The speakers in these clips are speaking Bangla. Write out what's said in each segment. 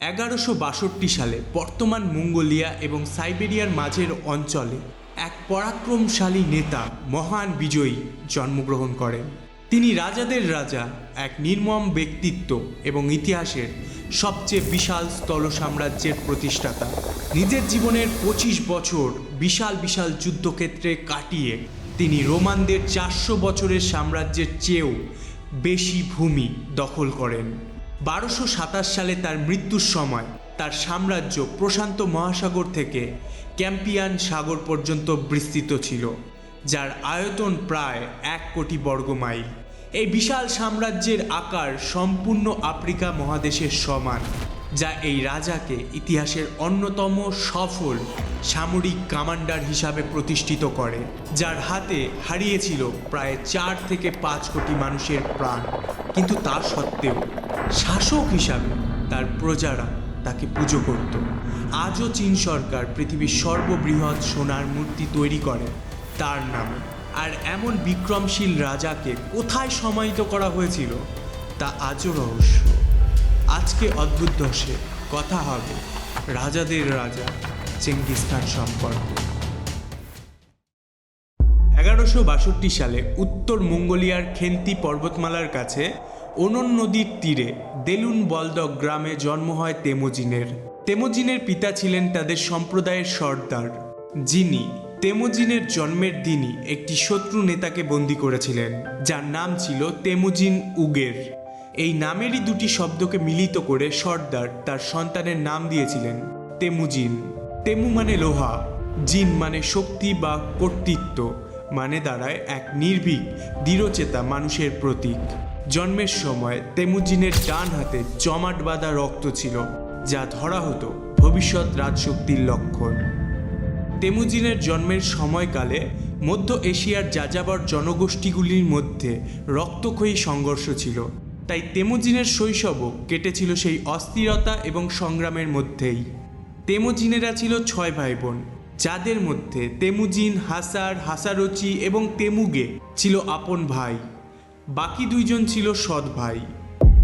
এগারোশো বাষট্টি সালে বর্তমান মঙ্গোলিয়া এবং সাইবেরিয়ার মাঝের অঞ্চলে এক পরাক্রমশালী নেতা মহান বিজয়ী জন্মগ্রহণ করেন। তিনি রাজাদের রাজা, এক নির্মম ব্যক্তিত্ব এবং ইতিহাসের সবচেয়ে বিশাল স্থল সাম্রাজ্যের প্রতিষ্ঠাতা। নিজের জীবনের পঁচিশ বছর বিশাল বিশাল যুদ্ধক্ষেত্রে কাটিয়ে তিনি রোমানদের চারশো বছরের সাম্রাজ্যের চেয়েও বেশি ভূমি দখল করেন। বারোশো সাতাশ সালে তার মৃত্যুর সময় তার সাম্রাজ্য প্রশান্ত মহাসাগর থেকে ক্যাম্পিয়ান সাগর পর্যন্ত বিস্তৃত ছিল, যার আয়তন প্রায় এক কোটি বর্গ মাইল। এই বিশাল সাম্রাজ্যের আকার সম্পূর্ণ আফ্রিকা মহাদেশের সমান, যা এই রাজাকে ইতিহাসের অন্যতম সফল সামরিক কমান্ডার হিসাবে প্রতিষ্ঠিত করে, যার হাতে হারিয়েছিল প্রায় চার থেকে পাঁচ কোটি মানুষের প্রাণ। কিন্তু তা সত্ত্বেও শাসক হিসাবে তার প্রজারা তাকে পুজো করত। আজও চীন সরকার পৃথিবীর সর্ববৃহৎ সোনার মূর্তি তৈরি করে, তার নামে। আর এমন বিক্রমশীল রাজাকে কোথায় সমাহিত করা হয়েছিল, তা আজও রহস্য। আজকে অদ্ভুত দশে কথা হবে রাজাদের রাজা চেঙ্গিস খান সম্পর্কে। এগারোশো বাষট্টি সালে উত্তর মঙ্গোলিয়ার খেন্তি পর্বতমালার কাছে ওনন নদীর তীরে দেলুন বলদক গ্রামে জন্ম হয় তেমোজিনের। তেমোজিনের পিতা ছিলেন তাদের সম্প্রদায়ের সর্দার। যিনি তেমোজিনের জন্মের দিনই একটি শত্রু নেতাকে বন্দী করেছিলেন, যার নাম ছিল তেমোজিন উগের। এই নামেরই দুটি শব্দকে মিলিত করে সর্দার তার সন্তানের নাম দিয়েছিলেন, তেমুজিন। তেমু মানে লোহা, জিন মানে শক্তি বা কর্তৃত্ব মানে দাঁড়ায় এক নির্ভীক, দৃঢ়চেতা মানুষের প্রতীক। জন্মের সময় তেমুজিনের ডান হাতে জমাট বাঁধা রক্ত ছিল, যা ধরা হতো ভবিষ্যৎ রাজশক্তির লক্ষণ। তেমুজিনের জন্মের সময়কালে মধ্য এশিয়ার যাযাবর জনগোষ্ঠীগুলির মধ্যে রক্তক্ষয়ী সংঘর্ষ ছিল, তাই তেমুজিনের শৈশবও কেটেছিল সেই অস্থিরতা এবং সংগ্রামের মধ্যেই। তেমুজিনেরা ছিল ছয় ভাই বোন যাদের মধ্যে তেমুজিন, হাসার, হাসারচি এবং তেমুগে ছিল আপন ভাই। বাকি দুইজন ছিল সৎ ভাই।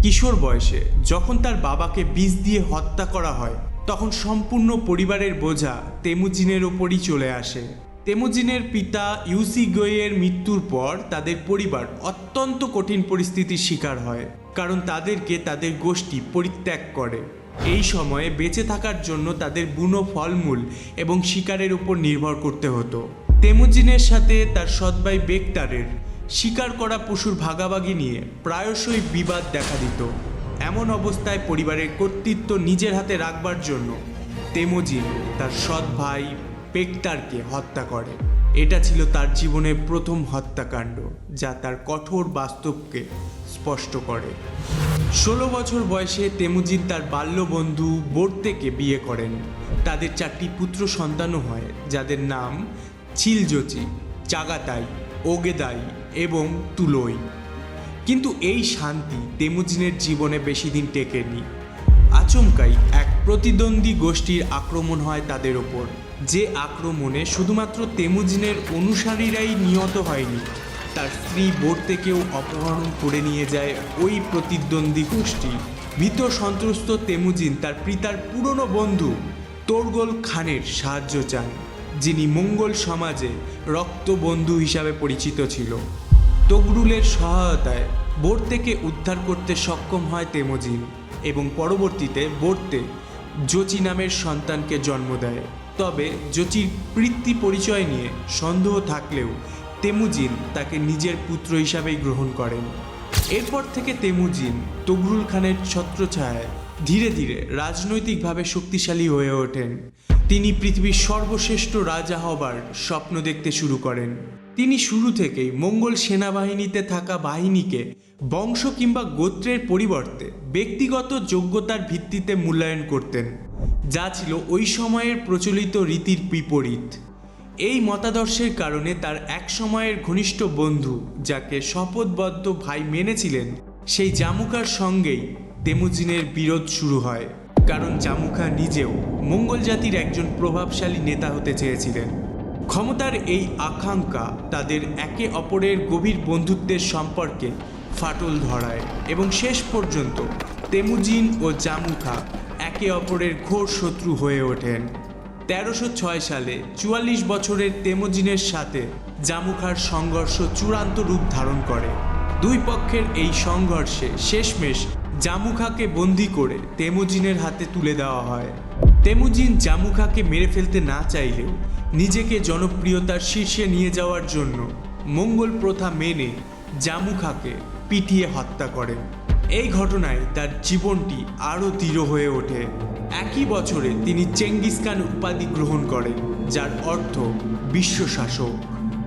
কিশোর বয়সে যখন তার বাবাকে বিষ দিয়ে হত্যা করা হয়, তখন সম্পূর্ণ পরিবারের বোঝা তেমুজিনের ওপরই চলে আসে। তেমুজিনের পিতা ইউসি গোয়ের মৃত্যুর পর তাদের পরিবার অত্যন্ত কঠিন পরিস্থিতির শিকার হয়, কারণ তাদেরকে তাদের গোষ্ঠী পরিত্যাগ করে। এই সময়ে বেঁচে থাকার জন্য তাদের বুনো ফলমূল এবং শিকারের উপর নির্ভর করতে হতো। তেমুজিনের সাথে তার সৎভাই বেক্তারের শিকার করা পশুর ভাগাভাগি নিয়ে প্রায়শই বিবাদ দেখা দিত। এমন অবস্থায় পরিবারের কর্তৃত্ব নিজের হাতে রাখবার জন্য তেমোজিন তার সৎ ভাই পেক্তারকে হত্যা করে। এটা ছিল তার জীবনের প্রথম হত্যাকাণ্ড, যা তার কঠোর বাস্তবকে স্পষ্ট করে। ষোলো বছর বয়সে তেমুজিন তার বাল্যবন্ধু বোর্তেকে বিয়ে করেন। তাদের চারটি পুত্র সন্তানও হয়, যাদের নাম ছিলজচি, চাগাতাই, ওগেদাই এবং তুলোই। কিন্তু এই শান্তি তেমুজিনের জীবনে বেশি দিন টেকেনি। আচমকাই এক প্রতিদ্বন্দ্বী গোষ্ঠীর আক্রমণ হয় তাদের ওপর। যে আক্রমণে শুধুমাত্র তেমুজিনের অনুসারীরাই নিহত হয়নি, তার স্ত্রী বোর্ড থেকেও অপহরণ করে নিয়ে যায় ওই প্রতিদ্বন্দ্বী গোষ্ঠী। ভীত সন্ত্রস্ত তেমুজিন তার পিতার পুরনো বন্ধু তোরগোল খানের সাহায্য চান, যিনি মঙ্গল সমাজে রক্তবন্ধু হিসাবে পরিচিত ছিল। তগরুলের সহায়তায় বোর্ড থেকে উদ্ধার করতে সক্ষম হয় তেমোজিন এবং পরবর্তীতে বোর্তে জচি নামের সন্তানকে জন্ম দেয়। তবে জচির পৃথ্বী পরিচয় নিয়ে সন্দেহ থাকলেও তেমুজিন তাকে নিজের পুত্র হিসাবেই গ্রহণ করেন। এরপর থেকে তেমুজিন তগরুল খানের ছত্রছায়ায় ধীরে ধীরে রাজনৈতিকভাবে শক্তিশালী হয়ে ওঠেন। তিনি পৃথিবীর সর্বশ্রেষ্ঠ রাজা হবার স্বপ্ন দেখতে শুরু করেন। তিনি শুরু থেকেই মঙ্গল সেনাবাহিনীতে থাকা বাহিনীকে বংশ কিংবা গোত্রের পরিবর্তে ব্যক্তিগত যোগ্যতার ভিত্তিতে মূল্যায়ন করতেন, যা ছিল ওই সময়ের প্রচলিত রীতির বিপরীত। এই মতাদর্শের কারণে তার এক সময়ের ঘনিষ্ঠ বন্ধু, যাকে শপথবদ্ধ ভাই মেনেছিলেন, সেই জামুকার সঙ্গেই তেমুজিনের বিরোধ শুরু হয়। কারণ জামুখা নিজেও মঙ্গল জাতির একজন প্রভাবশালী নেতা হতে চেয়েছিলেন। ক্ষমতার এই আকাঙ্ক্ষা তাদের একে অপরের গভীর বন্ধুত্বের সম্পর্কে ফাটল ধরায় এবং শেষ পর্যন্ত তেমুজিন ও জামুখা একে অপরের ঘোর শত্রু হয়ে ওঠেন। তেরোশো ছয় সালে চুয়াল্লিশ বছরের তেমোজিনের সাথে জামুখার সংঘর্ষ চূড়ান্ত রূপ ধারণ করে। দুই পক্ষের এই সংঘর্ষে শেষমেশ জামুখাকে বন্দি করে তেমুজিনের হাতে তুলে দেওয়া হয়। তেমুজিন জামুখাকে মেরে ফেলতে না চাইলেও নিজেকে জনপ্রিয়তার শীর্ষে নিয়ে যাওয়ার জন্য মঙ্গল প্রথা মেনে জামুখাকে পিটিয়ে হত্যা করেন। এই ঘটনায় তার জীবনটি আরও দৃঢ় হয়ে ওঠে। একই বছরে তিনি চেঙ্গিস খান উপাধি গ্রহণ করেন, যার অর্থ বিশ্ব শাসক।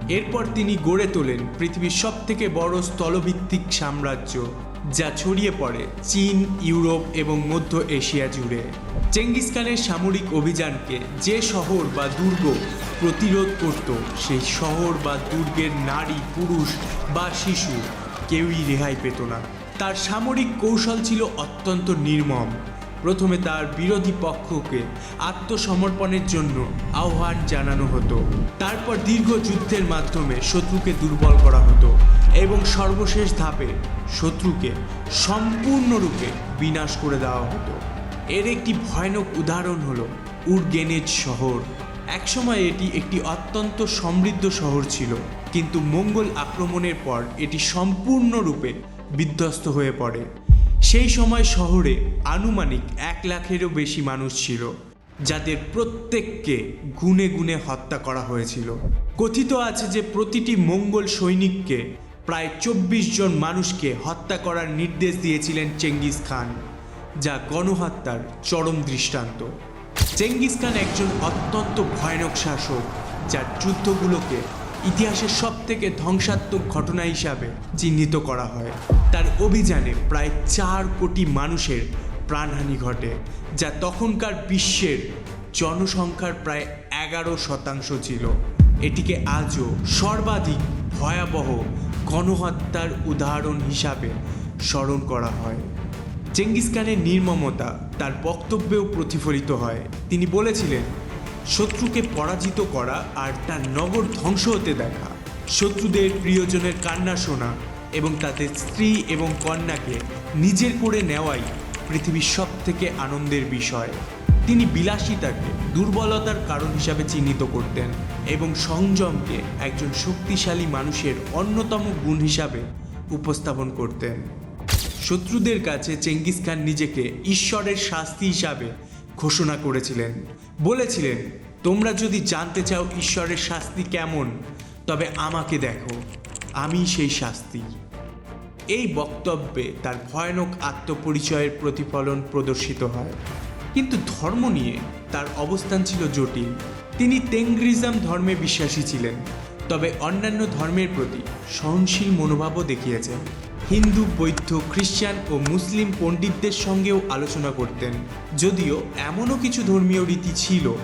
এরপর তিনি গড়ে তোলেন পৃথিবীর সবথেকে বড় স্থলভিত্তিক সাম্রাজ্য। যা ছড়িয়ে পড়ে চীন, ইউরোপ এবং মধ্য এশিয়া জুড়ে। চেঙ্গিস খানের সামরিক অভিযানকে যে শহর বা দুর্গ প্রতিরোধ করত, সেই শহর বা দুর্গের নারী, পুরুষ বা শিশু কেউই রেহাই পেত না। তার সামরিক কৌশল ছিল অত্যন্ত নির্মম। প্রথমে তার বিরোধী পক্ষকে আত্মসমর্পণের জন্য আহ্বান জানানো হতো। তারপর দীর্ঘ যুদ্ধের মাধ্যমে শত্রুকে দুর্বল করা হতো এবং সর্বশেষ ধাপে শত্রুকে সম্পূর্ণরূপে বিনাশ করে দেওয়া হতো। এর একটি ভয়ানক উদাহরণ হল উরগেনেজ শহর। একসময় এটি একটি অত্যন্ত সমৃদ্ধ শহর ছিল, কিন্তু মঙ্গল আক্রমণের পর এটি সম্পূর্ণরূপে বিধ্বস্ত হয়ে পড়ে। সেই সময় শহরে আনুমানিক এক লাখেরও বেশি মানুষ ছিল, যাদের প্রত্যেককে গুনে গুনে হত্যা করা হয়েছিল। কথিত আছে যে প্রতিটি মঙ্গল সৈনিককে প্রায় চব্বিশ জন মানুষকে হত্যা করার নির্দেশ দিয়েছিলেন চেঙ্গিস খান, যা গণহত্যার চরম দৃষ্টান্ত। চেঙ্গিস খান একজন অত্যন্ত ভয়ানক শাসক, যার যুদ্ধগুলোকে ইতিহাসের সব থেকে ধ্বংসাত্মক ঘটনা হিসাবে চিহ্নিত করা হয়। তার অভিযানে প্রায় চার কোটি মানুষের প্রাণহানি ঘটে, যা তখনকার বিশ্বের জনসংখ্যার প্রায় এগারো শতাংশ ছিল। এটিকে আজও সর্বাধিক ভয়াবহ গণহত্যার উদাহরণ হিসাবে স্মরণ করা হয়। চেঙ্গিস খানের নির্মমতা তার বক্তব্যেও প্রতিফলিত হয়। তিনি বলেছিলেন, শত্রুকে পরাজিত করা আর তার নগর ধ্বংস হতে দেখা। শত্রুদের প্রিয়জনের কান্না শোনা এবং তাদের স্ত্রী এবং কন্যাকে নিজের করে নেওয়াই পৃথিবীর সব থেকে আনন্দের বিষয়। তিনি বিলাসিতাকে, দুর্বলতার কারণ হিসাবে চিহ্নিত করতেন এবং সংযমকে একজন শক্তিশালী মানুষের অন্যতম গুণ হিসাবে উপস্থাপন করতেন। শত্রুদের কাছে চেঙ্গিস খান নিজেকে ঈশ্বরের শাস্তি হিসাবে ঘোষণা করেছিলেন। বলেছিলেন, তোমরা যদি জানতে চাও ঈশ্বরের শাস্তি কেমন, তবে আমাকে দেখো। আমি সেই শাস্তি। এই বক্তব্যে তার ভয়ানক আত্মপরিচয়ের প্রতিফলন প্রদর্শিত হয়। কিন্তু ধর্ম নিয়ে তার অবস্থান ছিল জটিল। তিনি তেঙ্গ্রিজম ধর্মে বিশ্বাসী ছিলেন, তবে অন্যান্য ধর্মের প্রতি সহনশীল মনোভাবও দেখিয়েছেন। হিন্দু, বৌদ্ধ, খ্রিস্টান ও মুসলিম পণ্ডিতদের সঙ্গেও আলোচনা করতেন, যদিও এমনও কিছু ধর্মীয় রীতি ছিল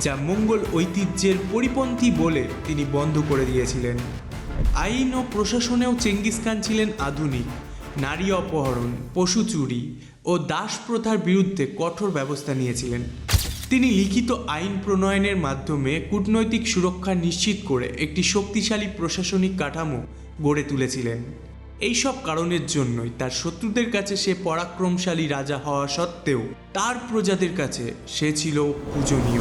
যা মঙ্গল ঐতিহ্যের পরিপন্থী বলে তিনি বন্ধ করে দিয়েছিলেন। আইন ও প্রশাসনেও চেঙ্গিস খান ছিলেন আধুনিক। নারী অপহরণ, পশু চুরি ও দাস প্রথার বিরুদ্ধে কঠোর ব্যবস্থা নিয়েছিলেন। তিনি লিখিত আইন প্রণয়নের মাধ্যমে কূটনৈতিক সুরক্ষা নিশ্চিত করে একটি শক্তিশালী প্রশাসনিক কাঠামো গড়ে তুলেছিলেন। এইসব কারণের জন্যই তার শত্রুদের কাছে সে পরাক্রমশালী রাজা হওয়া সত্ত্বেও তার প্রজাদের কাছে সে ছিল পূজনীয়।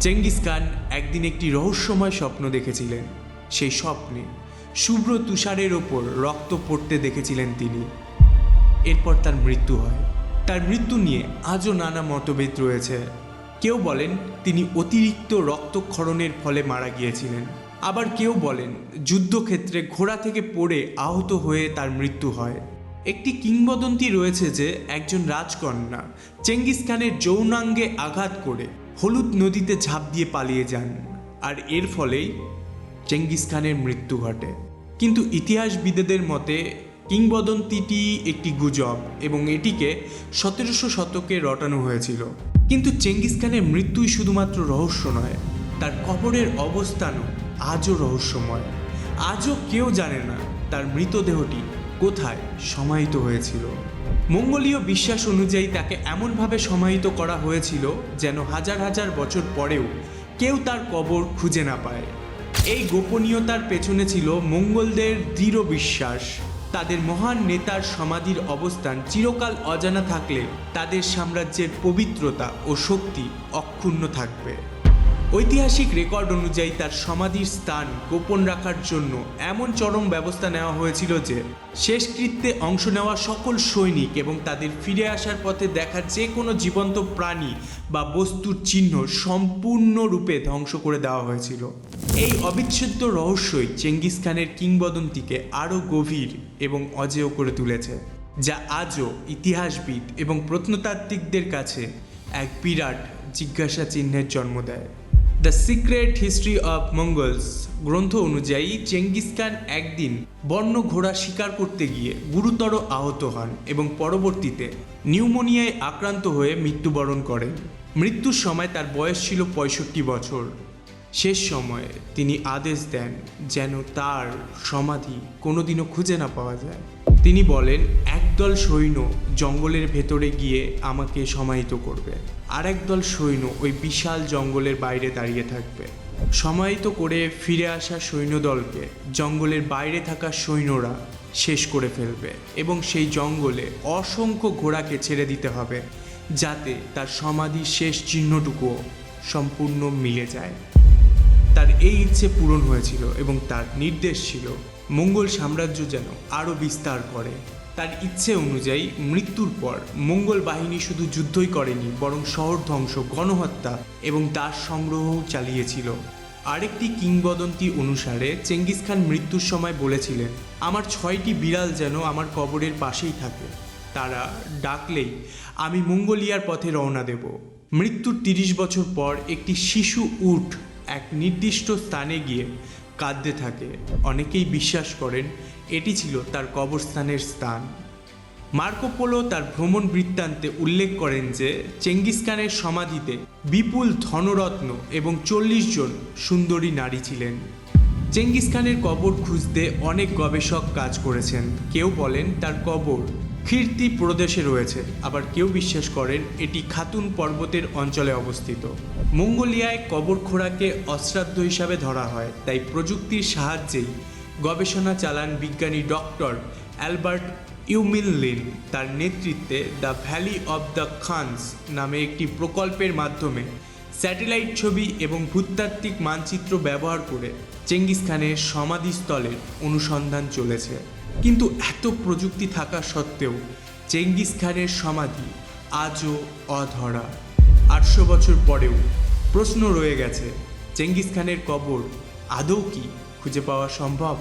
চেঙ্গিস খান একদিন একটি রহস্যময় স্বপ্ন দেখেছিলেন। সেই স্বপ্নে শুভ্র তুষারের ওপর রক্ত পড়তে দেখেছিলেন তিনি। এরপর তার মৃত্যু হয়। তার মৃত্যু নিয়ে আজও নানা মতভেদ রয়েছে। কেউ বলেন তিনি অতিরিক্ত রক্তক্ষরণের ফলে মারা গিয়েছিলেন। আবার কেউ বলেন যুদ্ধক্ষেত্রে ঘোড়া থেকে পড়ে আহত হয়ে তার মৃত্যু হয়। একটি কিংবদন্তি রয়েছে যে একজন রাজকন্যা চেঙ্গিস খানের যৌনাঙ্গে আঘাত করে হলুদ নদীতে ঝাঁপ দিয়ে পালিয়ে যান। আর এর ফলেই চেঙ্গিস খানের মৃত্যু ঘটে। কিন্তু ইতিহাসবিদেদের মতে, কিংবদন্তিটি একটি গুজব এবং এটিকে সতেরোশো শতকে রটানো হয়েছিল। কিন্তু চেঙ্গিস খানের মৃত্যুই শুধুমাত্র রহস্য নয়, তার কবরের অবস্থানও আজও রহস্যময়। আজও কেউ জানে না তার মৃতদেহটি কোথায় সমাহিত হয়েছিল। মঙ্গলীয় বিশ্বাস অনুযায়ী তাকে এমনভাবে সমাহিত করা হয়েছিল যেন হাজার হাজার বছর পরেও কেউ তার কবর খুঁজে না পায়। এই গোপনীয়তার পেছনে ছিল মঙ্গলদের দৃঢ় বিশ্বাস। তাদের মহান নেতার সমাধির অবস্থান চিরকাল অজানা থাকলে তাদের সাম্রাজ্যের পবিত্রতা ও শক্তি অক্ষুণ্ণ থাকবে। ঐতিহাসিক রেকর্ড অনুযায়ী তার সমাধির স্থান গোপন রাখার জন্য এমন চরম ব্যবস্থা নেওয়া হয়েছিল যে, শেষকৃত্যে অংশ নেওয়া সকল সৈনিক এবং তাদের ফিরে আসার পথে দেখা যে কোনো জীবন্ত প্রাণী বা বস্তুর চিহ্ন সম্পূর্ণরূপে ধ্বংস করে দেওয়া হয়েছিল। এই অবিচ্ছেদ্য রহস্যই চেঙ্গিস খানের কিংবদন্তিকে আরও গভীর এবং অজেয় করে তুলেছে, যা আজও ইতিহাসবিদ এবং প্রত্নতাত্ত্বিকদের কাছে এক বিরাট জিজ্ঞাসা চিহ্নের জন্ম দেয়। The secret history of Mongols গ্রন্থ অনুযায়ী চেঙ্গিস খান একদিন বন্য ঘোড়া শিকার করতে গিয়ে গুরুতর আহত হন এবং পরবর্তীতে নিউমোনিয়ায় আক্রান্ত হয়ে মৃত্যুবরণ করেন। মৃত্যুর সময় তার বয়স ছিল পঁয়ষট্টি বছর। শেষ সময়ে তিনি আদেশ দেন যেন তার সমাধি কোনোদিনও খুঁজে না পাওয়া যায়। তিনি বলেন, একদল সৈন্য জঙ্গলের ভেতরে গিয়ে আমাকে সমাহিত করবে। আর একদল সৈন্য ওই বিশাল জঙ্গলের বাইরে দাঁড়িয়ে থাকবে। সমাহিত করে ফিরে আসা সৈন্যদলকে জঙ্গলের বাইরে থাকা সৈন্যরা শেষ করে ফেলবে এবং সেই জঙ্গলে অসংখ্য ঘোড়াকে ছেড়ে দিতে হবে, যাতে তার সমাধির শেষ চিহ্নটুকুও সম্পূর্ণ মিলে যায়। তার এই ইচ্ছে পূরণ হয়েছিল এবং তার নির্দেশ ছিল মঙ্গল সাম্রাজ্য যেন আরও বিস্তার করে। তার ইচ্ছে অনুযায়ী মৃত্যুর পর মঙ্গল বাহিনী শুধু যুদ্ধই করেনি, বরং শহর ধ্বংস, গণহত্যা এবং দাস সংগ্রহও চালিয়েছিল। আরেকটি কিংবদন্তি অনুসারে চেঙ্গিস খান মৃত্যুর সময় বলেছিলেন, আমার ছয়টি বিড়াল যেন আমার কবরের পাশেই থাকে। তারা ডাকলেই আমি মঙ্গোলিয়ার পথে রওনা দেব। মৃত্যুর তিরিশ বছর পর একটি শিশু উঠ এক নির্দিষ্ট স্থানে গিয়ে কাঁদতে থাকে। অনেকেই বিশ্বাস করেন, এটি ছিল তার কবরস্থানের স্থান। মার্কোপোলো তার ভ্রমণ বৃত্তান্তে উল্লেখ করেন যে, চেঙ্গিস খানের সমাধিতে বিপুল ধনরত্ন এবং চল্লিশ জন সুন্দরী নারী ছিলেন। চেঙ্গিস খানের কবর খুঁজতে অনেক গবেষক কাজ করেছেন। কেউ বলেন, তার কবর খির্তি প্রদেশে রয়েছে। আবার কেউ বিশ্বাস করেন এটি খাতুন পর্বতের অঞ্চলে অবস্থিত। মঙ্গোলিয়ায় কবর খোঁড়াকে অশ্রাদ্ধ হিসাবে ধরা হয়। তাই প্রযুক্তির সাহায্যেই গবেষণা চালান বিজ্ঞানী ডক্টর অ্যালবার্ট ইউমিনলিন। তার নেতৃত্বে the valley of the Khans নামে একটি প্রকল্পের মাধ্যমে স্যাটেলাইট ছবি এবং ভূতাত্ত্বিক মানচিত্র ব্যবহার করে চেঙ্গিস খানের সমাধিস্থলের অনুসন্ধান চলেছে। কিন্তু এত প্রযুক্তি থাকা সত্ত্বেও চেঙ্গিস খানের সমাধি আজও অধরা। আটশো বছর পরেও প্রশ্ন রয়ে গেছে, চেঙ্গিস খানের কবর আদৌ কি খুঁজে পাওয়া সম্ভব?